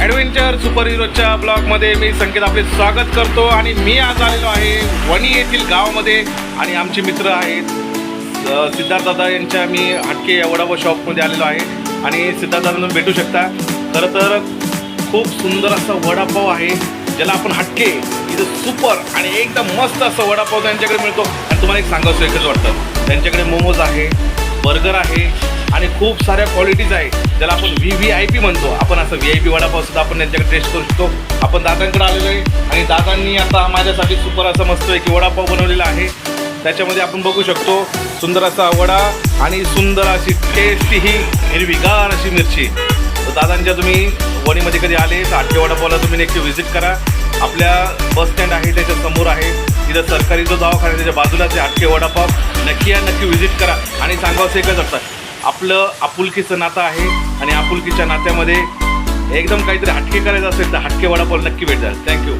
Adventure super हिरोच्या ब्लॉगमध्ये मी संकेत आपले स्वागत करतो आणि मी आज आलेलो आहे वणी येथील गावामध्ये आणि आमचे मित्र आहेत. अ, सिद्धार्थ दादा यांच्या मी हटके या वडापाव शॉपमध्ये आलेलो आहे. आणि सिद्धार्थ भेटू शकता. खरं तर खूप सुंदर असा वडापाव आहे ज्याला आपण हटके इथं सुपर आणि एकदम मस्त असं वडापाव त्यांच्याकडे मिळतो. आणि तुम्हाला एक सांगायचं एकच वाटतं. त्यांच्याकडे मोमोज आहे बर्गर आहे आणि खूप साऱ्या क्वालिटीज आहे ज्याला आपण व्ही व्ही आय पी म्हणतो. आपण असं व्ही आय पी वडापाव सुद्धा आपण त्यांच्याकडे टेस्ट करू शकतो. आपण दादांकडे आलेलो आहे. आणि दादांनी आता माझ्यासाठी सुपर असं मस्त की वडापाव बनवलेला आहे. त्याच्यामध्ये आपण बघू शकतो सुंदर असा वडा आणि सुंदर अशी टेस्टी ही हिरवीगार अशी मिरची. तर दादांच्या तुम्ही वणीमध्ये कधी आले तर आठवे वडापावला तुम्ही नक्की व्हिजिट करा. आपल्या बस स्टँड आहे त्याच्यासमोर आहे. तिथं सरकारी जो दवाखाना त्याच्या बाजूला ते आठके वडापाव. नक्की या नक्की व्हिजिट करा. आणि सांगावं एकच असतात आपलं आपुलकीचं नातं आहे आणि आपुलकीच्या नात्यामध्ये एकदम काहीतरी हटके करायचं असेल तर हटके वडापाव नक्की भेट जाईल थँक्यू